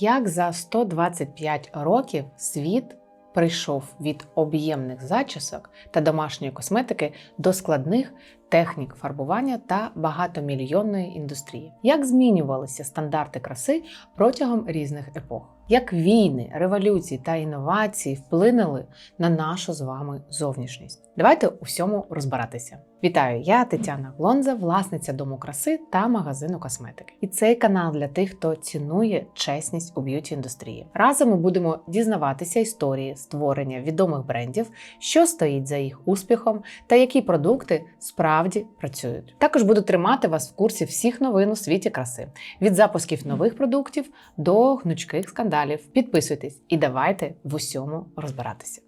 Як за 125 років світ прийшов від об'ємних зачісок та домашньої косметики до складних технік фарбування та багатомільйонної індустрії? Як змінювалися стандарти краси протягом різних епох? Як війни, революції та інновації вплинули на нашу з вами зовнішність? Давайте у всьому розбиратися. Вітаю, я Тетяна Глонза, власниця дому краси та магазину косметики. І цей канал для тих, хто цінує чесність у б'юті індустрії. Разом ми будемо дізнаватися історії створення відомих брендів, що стоїть за їх успіхом та які продукти справді працюють. Також буду тримати вас в курсі всіх новин у світі краси від запусків нових продуктів до гнучких скандалів. Підписуйтесь і давайте в усьому розбиратися.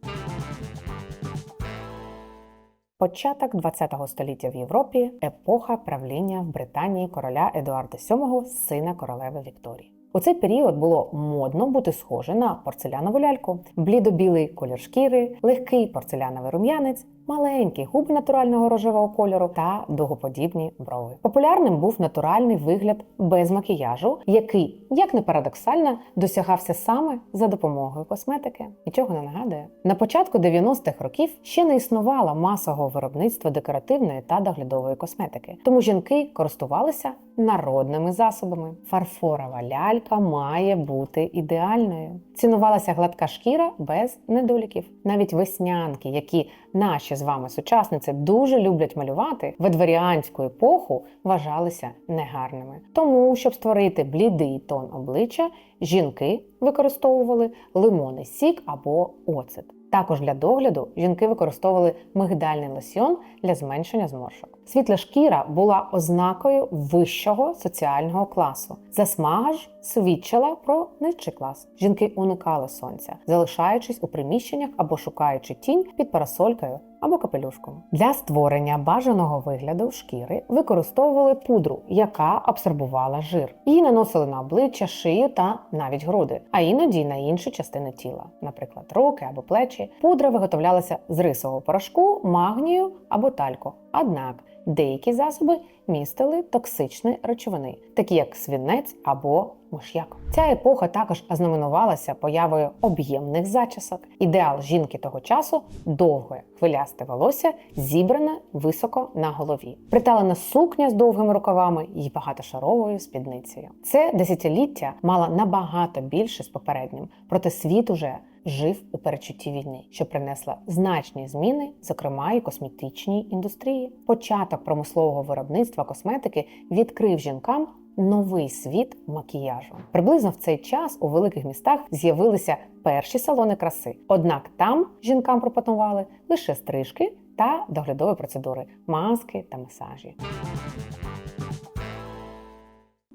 Початок ХХ століття в Європі епоха правління в Британії короля Едуарда VII, сина королеви Вікторії. У цей період було модно бути схоже на порцелянову ляльку, блідо-білий колір шкіри, легкий порцеляновий рум'янець, маленькі губи натурального рожевого кольору та дугоподібні брови. Популярним був натуральний вигляд без макіяжу, який, як не парадоксально, досягався саме за допомогою косметики. Нічого не нагадує. На початку 90-х років ще не існувало масового виробництва декоративної та доглядової косметики, тому жінки користувалися народними засобами. Фарфорова лялька має бути ідеальною. Цінувалася гладка шкіра без недоліків. Навіть веснянки, які наші з вами сучасниці дуже люблять малювати, в едваріанську епоху вважалися негарними. Тому, щоб створити блідий тон обличчя, жінки використовували лимонний сік або оцет. Також для догляду жінки використовували мигдальний лосьйон для зменшення зморшок. Світла шкіра була ознакою вищого соціального класу. Засмага ж свідчила про нижчий клас. Жінки уникали сонця, залишаючись у приміщеннях або шукаючи тінь під парасолькою або капелюшком. Для створення бажаного вигляду шкіри використовували пудру, яка абсорбувала жир. Її наносили на обличчя, шию та навіть груди, а іноді на інші частини тіла, наприклад, руки або плечі. Пудра виготовлялася з рисового порошку, магнію або тальку. Однак деякі засоби містили токсичні речовини, такі як свинець або миш'як. Ця епоха також ознаменувалася появою об'ємних зачісок. Ідеал жінки того часу довге хвилясте волосся, зібране високо на голові, приталена сукня з довгими рукавами і багатошаровою спідницею. Це десятиліття мало набагато більше з попереднім, проте світ уже жив у перечутті війни, що принесла значні зміни, зокрема і косметичній індустрії. Початок промислового виробництва косметики відкрив жінкам. Новий світ макіяжу приблизно в цей час у великих містах з'явилися перші салони краси. Однак там жінкам пропонували лише стрижки та доглядові процедури, маски та масажі.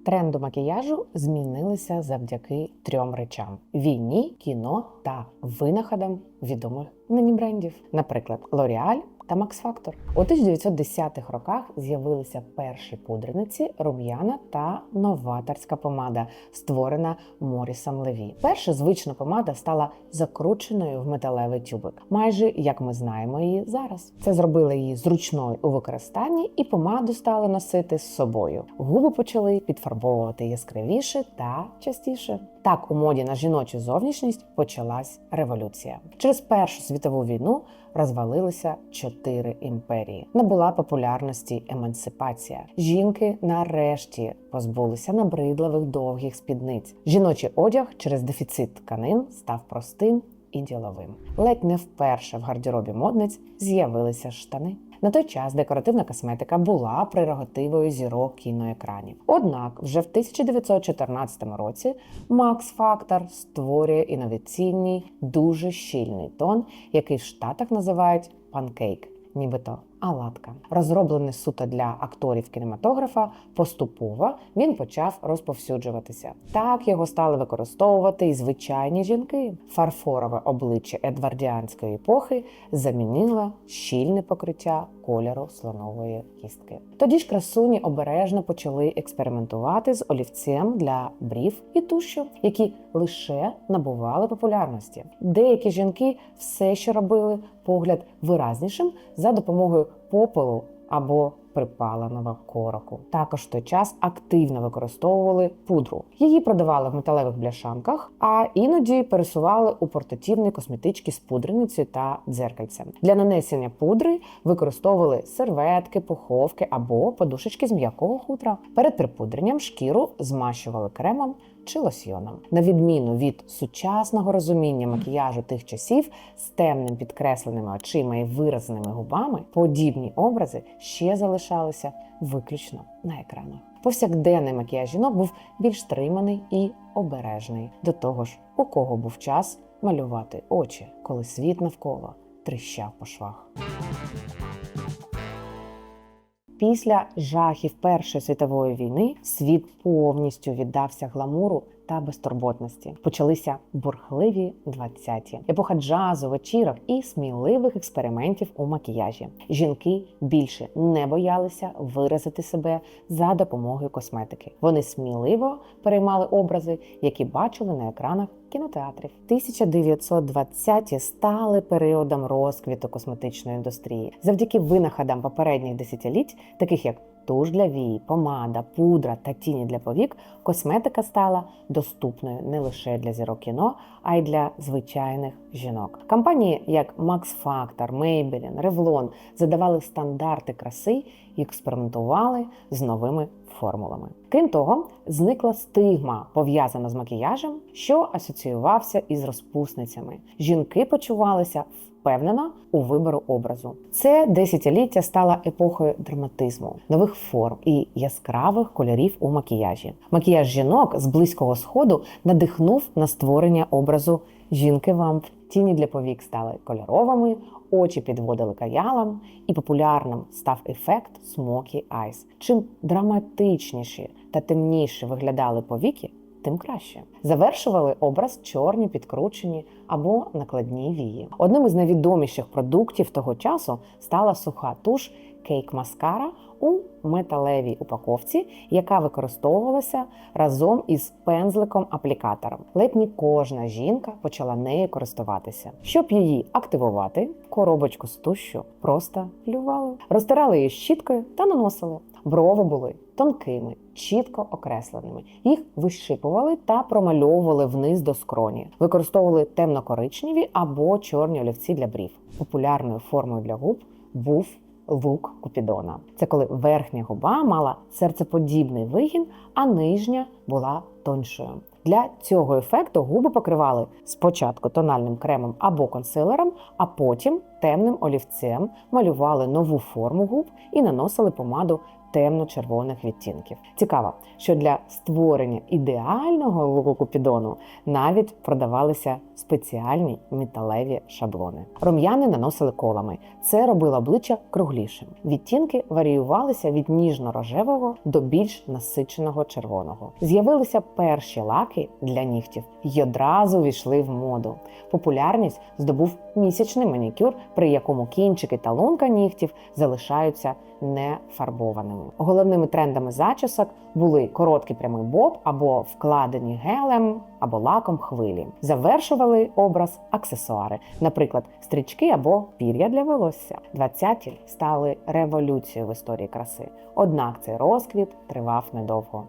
Тренду макіяжу змінилися завдяки трьом речам: війні, кіно та винаходам відомих нині брендів, наприклад, L'Oreal та Max Factor. У 1910-х роках з'явилися перші пудрениці, рум'яна та новаторська помада, створена Морісом Леві. Перша звична помада стала закрученою в металевий тюбик, майже як ми знаємо її зараз. Це зробило її зручною у використанні, і помаду стали носити з собою. Губи почали підфарбовувати яскравіше та частіше. Так у моді на жіночу зовнішність почалась революція. Через Першу світову війну розвалилися чотири імперії. Набула популярності емансипація. Жінки нарешті позбулися набридливих довгих спідниць. Жіночий одяг через дефіцит тканин став простим і діловим. Ледь не вперше в гардеробі модниць з'явилися штани. На той час декоративна косметика була прерогативою зірок кіноекранів. Однак, вже в 1914 році Макс Фактор створює інноваційний, дуже щільний тон, який в Штатах називають панкейк, нібито аладка. Розроблений суто для акторів кінематографа, поступово він почав розповсюджуватися. Так його стали використовувати і звичайні жінки. Фарфорове обличчя едвардіанської епохи замінило щільне покриття кольору слонової кістки. Тоді ж красуні обережно почали експериментувати з олівцем для брів і тушю, які лише набували популярності. Деякі жінки все ще робили погляд виразнішим за допомогою попелу або припаленого короку. Також в той час активно використовували пудру. Її продавали в металевих бляшанках, а іноді пересували у портативні косметички з пудреницею та дзеркальцем. Для нанесення пудри використовували серветки, пуховки або подушечки з м'якого хутра. Перед припудренням шкіру змащували кремом чи лосьйоном. На відміну від сучасного розуміння макіяжу тих часів з темним підкресленими очима і виразеними губами, подібні образи ще залишалися виключно на екранах. Повсякденний макіяж жінок був більш стриманий і обережний. До того ж, у кого був час малювати очі, коли світ навколо тріщав по швах. Після жахів Першої світової війни світ повністю віддався гламуру та безтурботності. Почалися бурхливі 20-ті. епоха джазу, вечірок і сміливих експериментів у макіяжі. Жінки більше не боялися виразити себе за допомогою косметики. Вони сміливо переймали образи, які бачили на екранах кінотеатрів. 1920-ті стали періодом розквіту косметичної індустрії завдяки винаходам попередніх десятиліть, таких як туш для вій, помада, пудра та тіні для повік, косметика стала доступною не лише для зірок кіно, а й для звичайних жінок. Компанії, як Max Factor, Maybelline, Revlon задавали стандарти краси і експериментували з новими формулами. Крім того, зникла стигма, пов'язана з макіяжем, що асоціювався із розпусницями. Жінки почувалися впевнено у вибору образу. Це десятиліття стало епохою драматизму, нових форм і яскравих кольорів у макіяжі. Макіяж жінок з близького сходу надихнув на створення образу жінки вамп. Тіні для повік стали кольоровими, очі підводили каялам, і популярним став ефект Smoky Eyes. Чим драматичніші та темніші виглядали повіки, тим краще. Завершували образ чорні, підкручені або накладні вії. Одним із найвідоміших продуктів того часу стала суха туш Кейк Маскара у металевій упаковці, яка використовувалася разом із пензликом-аплікатором. Ледь не кожна жінка почала нею користуватися. Щоб її активувати, коробочку з тушю просто плювали, розтирали її щіткою та наносили. Брови були тонкими, чітко окресленими. Їх вищипували та промальовували вниз до скроні. Використовували темно-коричневі або чорні олівці для брів. Популярною формою для губ був лук Купідона. Це коли верхня губа мала серцеподібний вигін, а нижня була тоншою. Для цього ефекту губи покривали спочатку тональним кремом або консилером, а потім темним олівцем малювали нову форму губ і наносили помаду темно-червоних відтінків. Цікаво, що для створення ідеального луку Купідону навіть продавалися спеціальні металеві шаблони. Рум'яни наносили колами. Це робило обличчя круглішим. Відтінки варіювалися від ніжно-рожевого до більш насиченого червоного. З'явилися перші лаки для нігтів і одразу війшли в моду. Популярність здобув місячний манікюр, при якому кінчики та лунка нігтів залишаються не фарбованими. Головними трендами зачісок були короткий прямий боб або вкладені гелем або лаком хвилі. Завершували образ аксесуари, наприклад, стрічки або пір'я для волосся. 20-ті стали революцією в історії краси. Однак цей розквіт тривав недовго.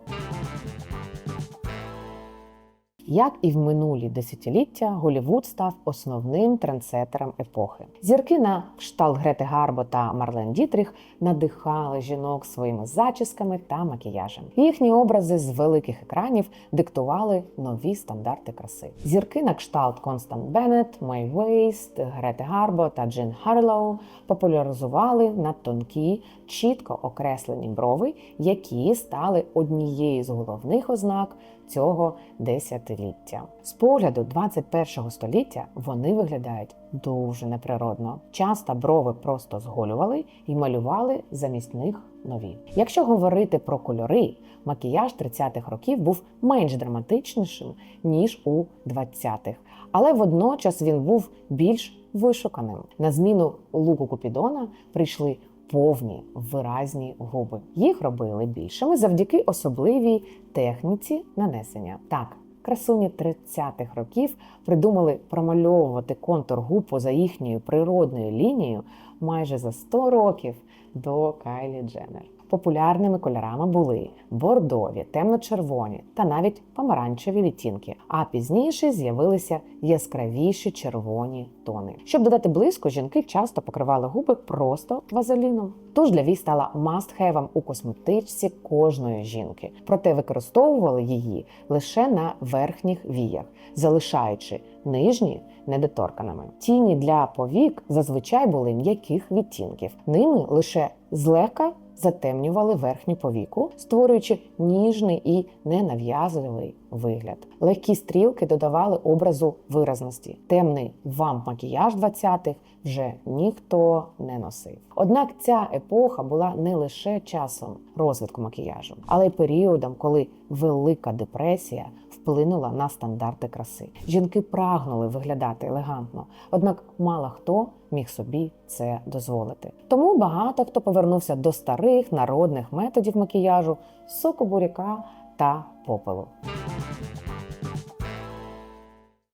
Як і в минулі десятиліття, Голівуд став основним трендсетером епохи. Зірки на кшталт Грети Гарбо та Марлен Дітріх надихали жінок своїми зачісками та макіяжем. Їхні образи з великих екранів диктували нові стандарти краси. Зірки на кшталт Констант Беннет, Май Вейст, Грети Гарбо та Джин Харлоу популяризували надтонкі, чітко окреслені брови, які стали однією з головних ознак цього десятиліття. З погляду 21 століття вони виглядають дуже неприродно. Часто брови просто зголювали і малювали замість них нові. Якщо говорити про кольори, макіяж 30-х років був менш драматичнішим ніж у 20-х, але водночас він був більш вишуканим. На зміну луку Купідона прийшли повні виразні губи. Їх робили більшими завдяки особливій техніці нанесення. Так, Красуні 30-х років придумали промальовувати контур губ поза їхньою природною лінією майже за 100 років до Кайлі Дженнер. Популярними кольорами були бордові, темно-червоні та навіть помаранчеві відтінки. А пізніше з'явилися яскравіші червоні тони. Щоб додати блиску, жінки часто покривали губи просто вазеліном. Туш для вій стала must-have у косметичці кожної жінки, проте використовували її лише на верхніх віях, залишаючи нижні недоторканими. Тіні для повік зазвичай були м'яких відтінків. Ними лише злегка затемнювали верхню повіку, створюючи ніжний і ненав'язливий вигляд. Легкі стрілки додавали образу виразності. Темний вамп макіяж 20-х вже ніхто не носив. Однак ця епоха була не лише часом розвитку макіяжу, але й періодом, коли велика депресія вплинула на стандарти краси. Жінки прагнули виглядати елегантно, однак мало хто міг собі це дозволити. Тому багато хто повернувся до старих народних методів макіяжу соку буряка та попелу.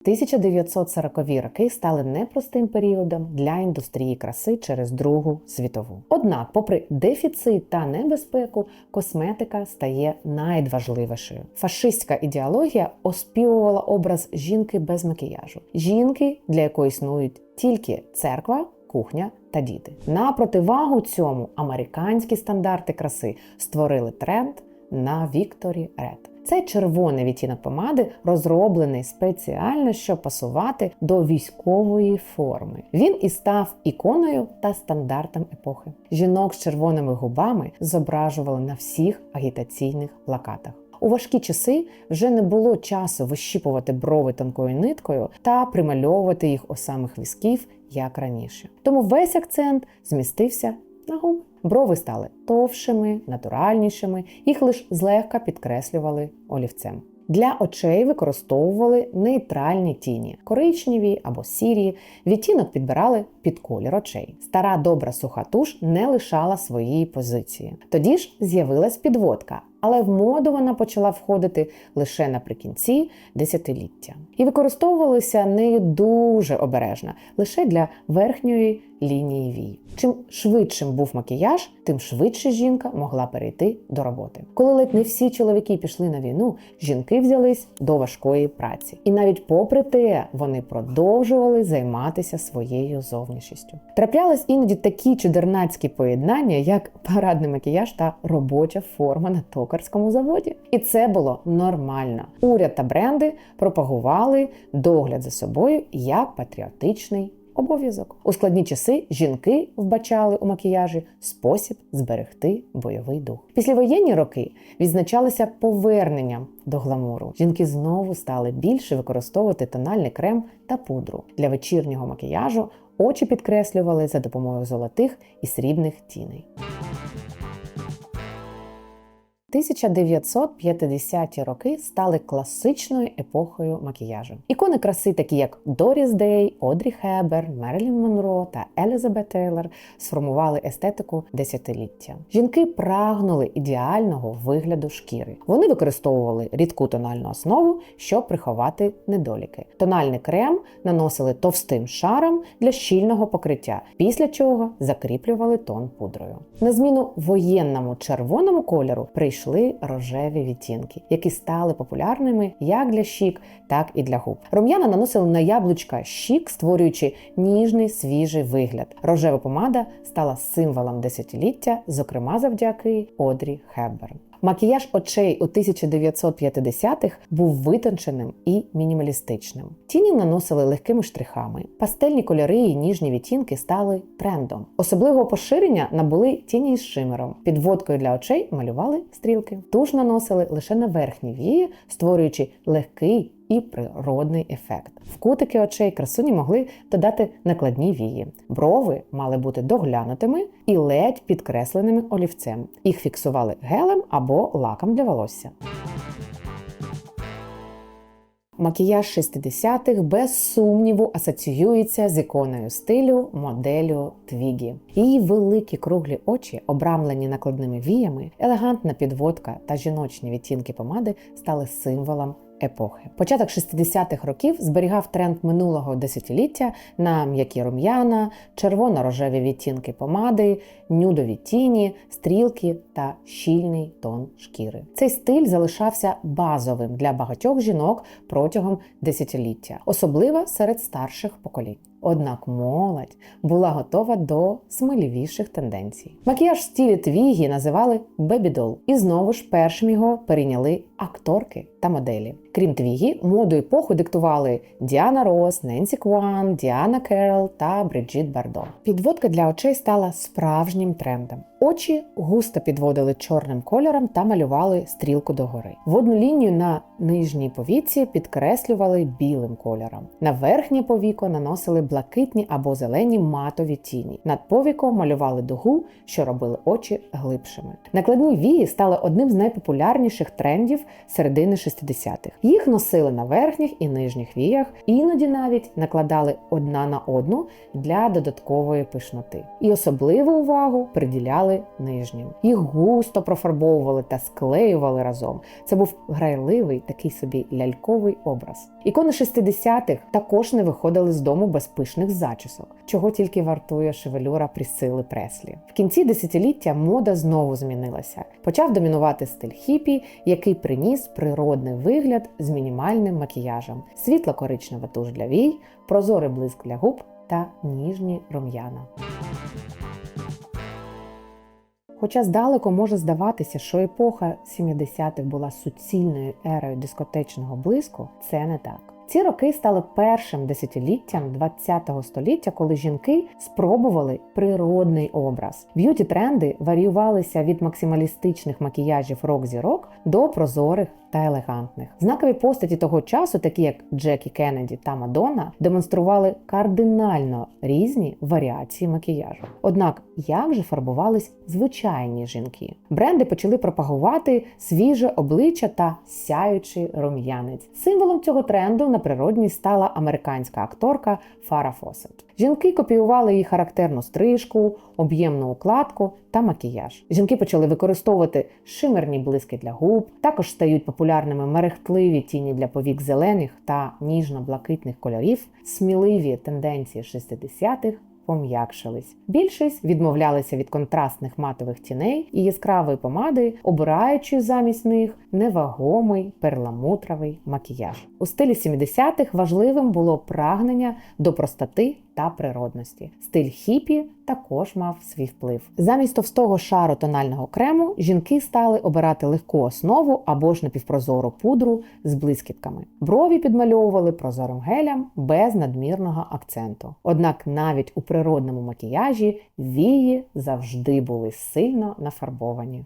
1940-ві роки стали непростим періодом для індустрії краси через Другу світову. Однак, попри дефіцит та небезпеку, косметика стає найважливішою. Фашистська ідеологія оспівувала образ жінки без макіяжу, жінки, для якої існують тільки церква. Кухня та діти на противагу цьому американські стандарти краси створили тренд на Вікторі Ред. Цей червоний відтінок помади розроблений спеціально, щоб пасувати до військової форми. Він і став іконою та стандартом епохи. Жінок з червоними губами зображували на всіх агітаційних плакатах. У важкі часи вже не було часу вищіпувати брови тонкою ниткою та примальовувати їх у самих візків, як раніше. Тому весь акцент змістився на. Брови стали товшими, натуральнішими, їх лише злегка підкреслювали олівцем. Для очей використовували нейтральні тіні коричневі або сірі. Відтінок підбирали під колір очей. Стара добра суха туш не лишала своєї позиції. Тоді ж з'явилась підводка, але в моду вона почала входити лише наприкінці десятиліття. І використовувалися нею дуже обережно, лише для верхньої лінії вій. Чим швидшим був макіяж, тим швидше жінка могла перейти до роботи. Коли ледь не всі чоловіки пішли на війну, жінки взялись до важкої праці. І навіть попри те, вони продовжували займатися своєю зовнішністю. Траплялись іноді такі чудернацькі поєднання, як парадний макіяж та робоча форма на токарському заводі. І це було нормально. Уряд та бренди пропагували догляд за собою як патріотичний обов'язок. У складні часи жінки вбачали у макіяжі спосіб зберегти бойовий дух. Післявоєнні роки відзначалися поверненням до гламуру. Жінки знову стали більше використовувати тональний крем та пудру для вечірнього макіяжу. Очі підкреслювали за допомогою золотих і срібних тіней. 1950-ті роки стали класичною епохою макіяжу. Ікони краси, такі як Доріс Дей, Одрі Хебер, Мерлін Монро та Елізабет Тейлор, сформували естетику десятиліття. Жінки прагнули ідеального вигляду шкіри. Вони використовували рідку тональну основу, щоб приховати недоліки. Тональний крем наносили товстим шаром для щільного покриття, після чого закріплювали тон пудрою. На зміну воєнному червоному кольору прийшли прийшли рожеві відтінки, які стали популярними як для щік, так і для губ. Рум'яна наносили на яблучка щік, створюючи ніжний свіжий вигляд. Рожева помада стала символом десятиліття, зокрема завдяки Одрі Хепберн. Макіяж очей у 1950-х був витонченим і мінімалістичним. Тіні наносили легкими штрихами. Пастельні кольори і ніжні відтінки стали трендом. Особливого поширення набули тіні з шимером. Підводкою для очей малювали стрілки. Туш наносили лише на верхні вії, створюючи легкий і природний ефект. В кутики очей красуні могли додати накладні вії. Брови мали бути доглянутими і ледь підкресленими олівцем. Їх фіксували гелем або лаком для волосся. Макіяж 60-х без сумніву асоціюється з іконою стилю моделлю Твігі. Її великі круглі очі, обрамлені накладними віями, елегантна підводка та жіночні відтінки помади стали символом епохи. Початок 60-х років зберігав тренд минулого десятиліття на м'які рум'яна, червоно-рожеві відтінки помади, нюдові тіні, стрілки та щільний тон шкіри. Цей стиль залишався базовим для багатьох жінок протягом десятиліття, особливо серед старших поколінь. Однак молодь була готова до сміливіших тенденцій. Макіяж в стілі твігі називали бебідол, і знову ж першим його перейняли акторки та моделі. Крім твігі, моду епоху диктували Діана Рос, Ненсі Кван, Діана Керол та Бриджит Бардо. Підводка для очей стала справжнім трендом. Очі густо підводили чорним кольором та малювали стрілку догори. Водну лінію на нижній повіці підкреслювали білим кольором. На верхнє повіко наносили блакитні або зелені матові тіні. Над повіком малювали дугу, що робили очі глибшими. Накладні вії стали одним з найпопулярніших трендів середини 60-х. Їх носили на верхніх і нижніх віях, іноді навіть накладали одна на одну для додаткової пишноти. І особливу увагу приділяли нижнім. Їх густо профарбовували та склеювали разом. Це був грайливий такий собі ляльковий образ. Ікони 60-х також не виходили з дому без пишних зачісок, чого тільки вартує шевелюра Прісили Преслі. В кінці десятиліття мода знову змінилася. Почав домінувати стиль хіпі, який приніс природний вигляд з мінімальним макіяжем, світло-коричнева туш для вій, прозорий блиск для губ та ніжні рум'яна. Хоча здалеку може здаватися, що епоха 70-х була суцільною ерою дискотечного блиску, це не так. Ці роки стали першим десятиліттям ХХ століття, коли жінки спробували природний образ. Б'юті тренди варіювалися від максималістичних макіяжів рок-зірок до прозорих та елегантних. Знакові постаті того часу, такі як Джекі Кеннеді та Мадонна, демонстрували кардинально різні варіації макіяжу. Однак, як же фарбувались звичайні жінки? Бренди почали пропагувати свіже обличчя та сяючий рум'янець. Символом цього тренду на природній стала американська акторка Фара Фосет. Жінки копіювали її характерну стрижку, об'ємну укладку та макіяж. Жінки почали використовувати шимерні блиски для губ, також стають популярними мерехтливі тіні для повік зелених та ніжно-блакитних кольорів, сміливі тенденції 60-х пом'якшились. Більшість відмовлялися від контрастних матових тіней і яскравої помади, обираючи замість них невагомий перламутровий макіяж. У стилі 70-х важливим було прагнення до простоти та природності. Стиль хіпі також мав свій вплив. Замість товстого шару тонального крему жінки стали обирати легку основу або ж напівпрозору пудру з блискітками. Брові підмальовували прозорим гелем без надмірного акценту. Однак навіть у природному макіяжі вії завжди були сильно нафарбовані.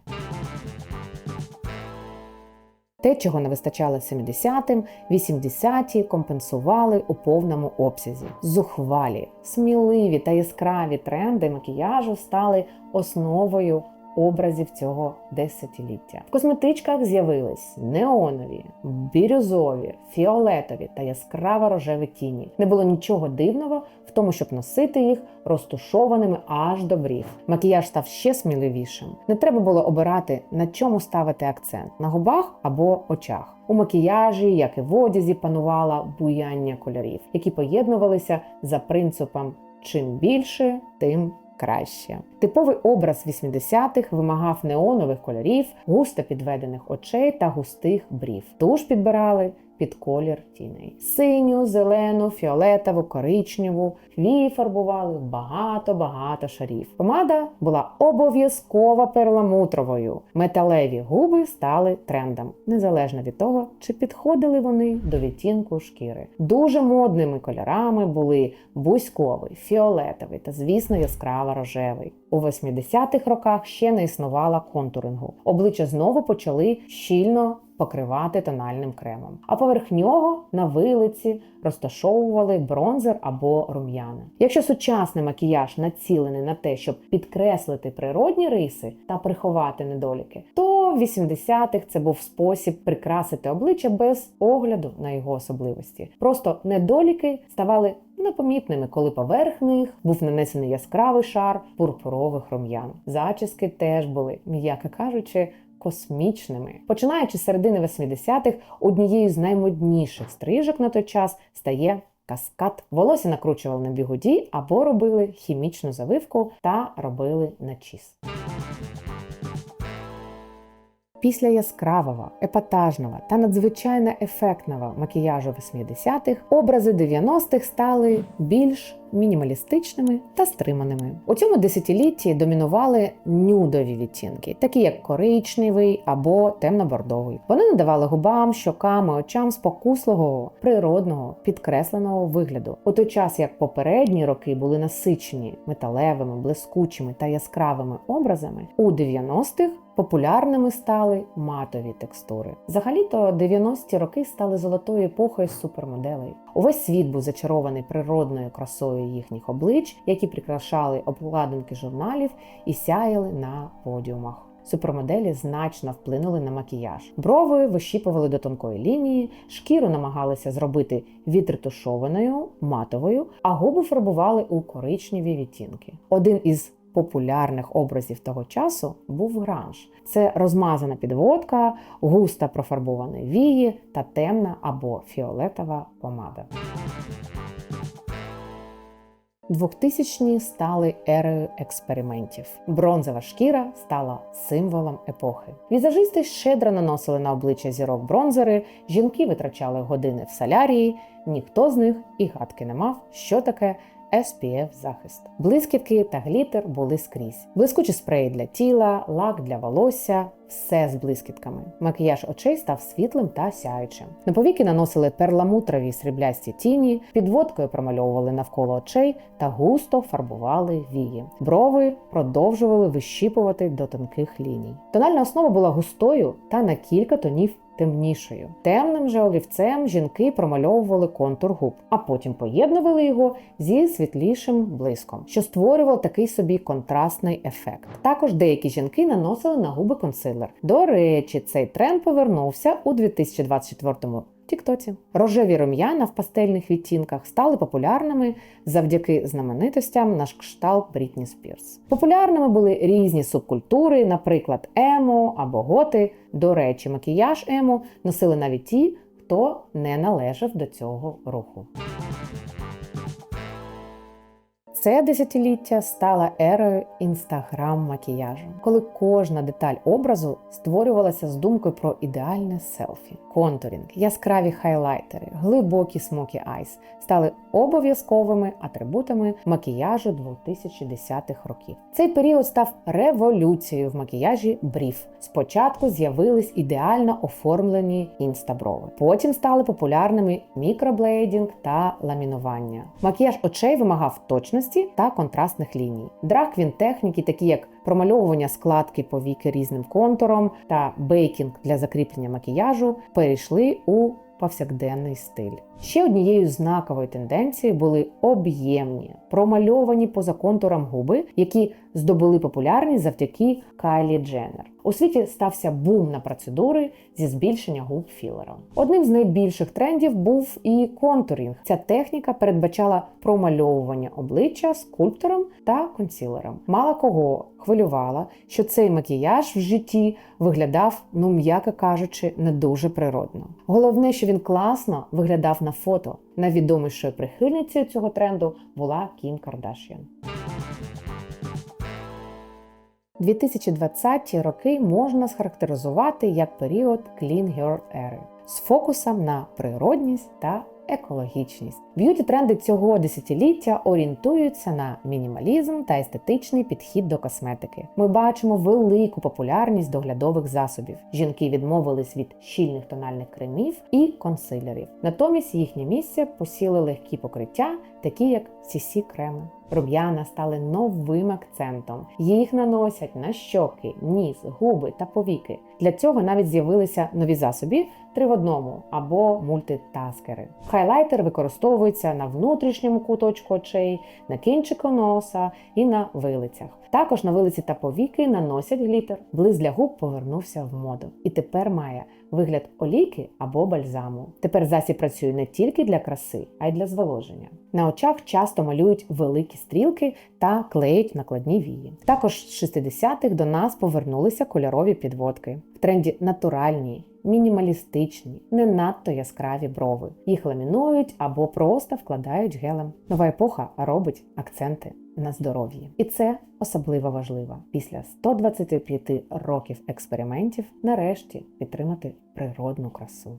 Те, чого не вистачало 70-м, 80-ті компенсували у повному обсязі. Зухвалі, сміливі та яскраві тренди макіяжу стали основою образів цього десятиліття. В косметичках з'явились неонові, бірюзові, фіолетові та яскраво рожеві тіні. Не було нічого дивного в тому, щоб носити їх розтушованими аж до брів. Макіяж став ще сміливішим. Не треба було обирати, на чому ставити акцент на губах або очах. У макіяжі, як і в одязі, панувала буяння кольорів, які поєднувалися за принципом чим більше, тим краще. Типовий образ 80-х вимагав неонових кольорів, густо підведених очей та густих брів. Туш підбирали під колір тіней. Синю, зелену, фіолетову, коричневу. Вії фарбували багато-багато шарів. Помада була обов'язково перламутровою. Металеві губи стали трендом, незалежно від того, чи підходили вони до відтінку шкіри. Дуже модними кольорами були бузьковий, фіолетовий та, звісно, яскраво рожевий. У 80-х роках ще не існувало контурингу. Обличчя знову почали щільно покривати тональним кремом. А поверх нього на вилиці розташовували бронзер або рум'яна. Якщо сучасний макіяж націлений на те, щоб підкреслити природні риси та приховати недоліки, то в 80-х це був спосіб прикрасити обличчя без огляду на його особливості. Просто недоліки ставали непомітними, коли поверх них був нанесений яскравий шар пурпурових рум'ян. Зачіски теж були, м'яко кажучи, космічними. Починаючи з середини 80-х, однією з наймодніших стрижок на той час стає каскад. Волосся накручували на бігуді або робили хімічну завивку та робили начіс. Після яскравого, епатажного та надзвичайно ефектного макіяжу 80-х образи 90-х стали більш мінімалістичними та стриманими. У цьому десятилітті домінували нюдові відтінки, такі як коричневий або темно-бордовий. Вони надавали губам, щокам і очам спокусливого, природного, підкресленого вигляду. У той час як попередні роки були насичені металевими, блискучими та яскравими образами, у 90-х Популярними стали матові текстури. Взагалі-то 90-ті роки стали золотою епохою супермоделей. Увесь світ був зачарований природною красою їхніх облич, які прикрашали обкладинки журналів і сяяли на подіумах. Супермоделі значно вплинули на макіяж. Брови вищіпували до тонкої лінії, шкіру намагалися зробити відретушованою, матовою, а губи фарбували у коричневі відтінки. Один із популярних образів того часу був гранж. Це розмазана підводка, густо профарбовані вії та темна або фіолетова помада. 2000-ні стали ерою експериментів. Бронзова шкіра стала символом епохи. Візажисти щедро наносили на обличчя зірок бронзери, жінки витрачали години в солярії, ніхто з них і гадки не мав, що таке SPF захист. Блискітки та глітер були скрізь. Блискучі спреї для тіла, лак для волосся, все з блискітками. Макіяж очей став світлим та сяючим. На повіки наносили перламутрові сріблясті тіні, підводкою промальовували навколо очей та густо фарбували вії. Брови продовжували вищіпувати до тонких ліній. Тональна основа була густою та на кілька тонів темнішою. Темним же олівцем жінки промальовували контур губ, а потім поєднували його зі світлішим блиском, що створював такий собі контрастний ефект. Також деякі жінки наносили на губи консилер. До речі, цей тренд повернувся у 2024 Тіктоці. Рожеві рум'яна в пастельних відтінках стали популярними завдяки знаменитостям на кшталт Брітні Спірс. Популярними були різні субкультури, наприклад, емо або готи. До речі, макіяж емо носили навіть ті, хто не належав до цього руху. Це десятиліття стала ерою інстаграм-макіяжу, коли кожна деталь образу створювалася з думкою про ідеальне селфі. Контурінг, яскраві хайлайтери, глибокі смокі айс стали обов'язковими атрибутами макіяжу 2010-х років. Цей період став революцією в макіяжі брів. Спочатку з'явились ідеально оформлені інстаброви, потім стали популярними мікроблейдінг та ламінування. Макіяж очей вимагав точності та контрастних ліній. Драквін техніки, такі як промальовування складки повіки різним контуром та бейкінг для закріплення макіяжу, перейшли у повсякденний стиль. Ще однією знаковою тенденцією були об'ємні, промальовані поза контуром губи, які здобули популярність завдяки Кайлі Дженнер. У світі стався бум на процедури зі збільшення губ філером. Одним з найбільших трендів був і контурінг. Ця техніка передбачала промальовування обличчя скульптором та консілером. Мало кого хвилювала, що цей макіяж в житті виглядав, ну м'яко кажучи, не дуже природно. Головне, що він класно виглядав на фото. Найвідомішою прихильницею цього тренду була Кім Кардашян. 2020 роки можна схарактеризувати як період Clean Girl ери з фокусом на природність та екологічність. Б'юті тренди цього десятиліття орієнтуються на мінімалізм та естетичний підхід до косметики. Ми бачимо велику популярність доглядових засобів. Жінки відмовились від щільних тональних кремів і консилерів. Натомість їхнє місце посіли легкі покриття, такі як cc креми. Рум'яна стали новим акцентом. Їх наносять на щоки, ніс, губи та повіки. Для цього навіть з'явилися нові засоби три в одному або мультитаскери. Хайлайтер використовується на внутрішньому куточку очей, на кінчику носа і на вилицях. Також на вилиці та повіки наносять глітер. Близ для губ повернувся в моду і тепер має вигляд олійки або бальзаму. Тепер засіб працює не тільки для краси, а й для зволоження. На очах часто малюють великі стрілки та клеють накладні вії. Також з 60-х до нас повернулися кольорові підводки. В тренді натуральні, мінімалістичні, не надто яскраві брови. Їх ламінують або просто вкладають гелем. Нова епоха робить акценти на здоров'ї. І це особливо важливо. Після 125 років експериментів нарешті підтримати природну красу.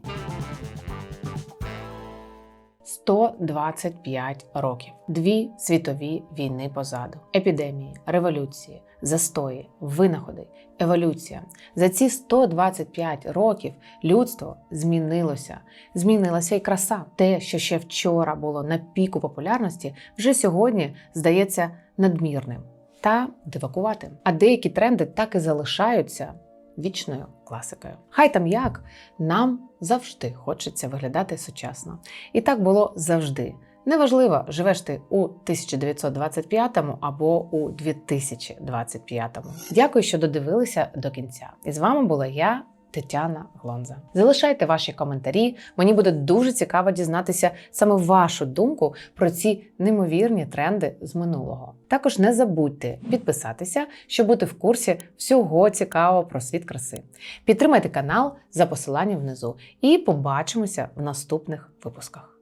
125 років. Дві світові війни позаду, епідемії, революції, застої, винаходи, еволюція. За ці 125 років людство змінилося. Змінилася й краса. Те, що ще вчора було на піку популярності, вже сьогодні здається надмірним та дивакуватим. А деякі тренди так і залишаються вічною класикою. Хай там як нам завжди хочеться виглядати сучасно. І так було завжди. Неважливо, живеш ти у 1925 або у 2025. Дякую, що додивилися до кінця. І з вами була я. Тетяна Глонза. Залишайте ваші коментарі. Мені буде дуже цікаво дізнатися саме вашу думку про ці неймовірні тренди з минулого. Також не забудьте підписатися, щоб бути в курсі всього цікавого про світ краси. Підтримайте канал за посиланням внизу і побачимося в наступних випусках.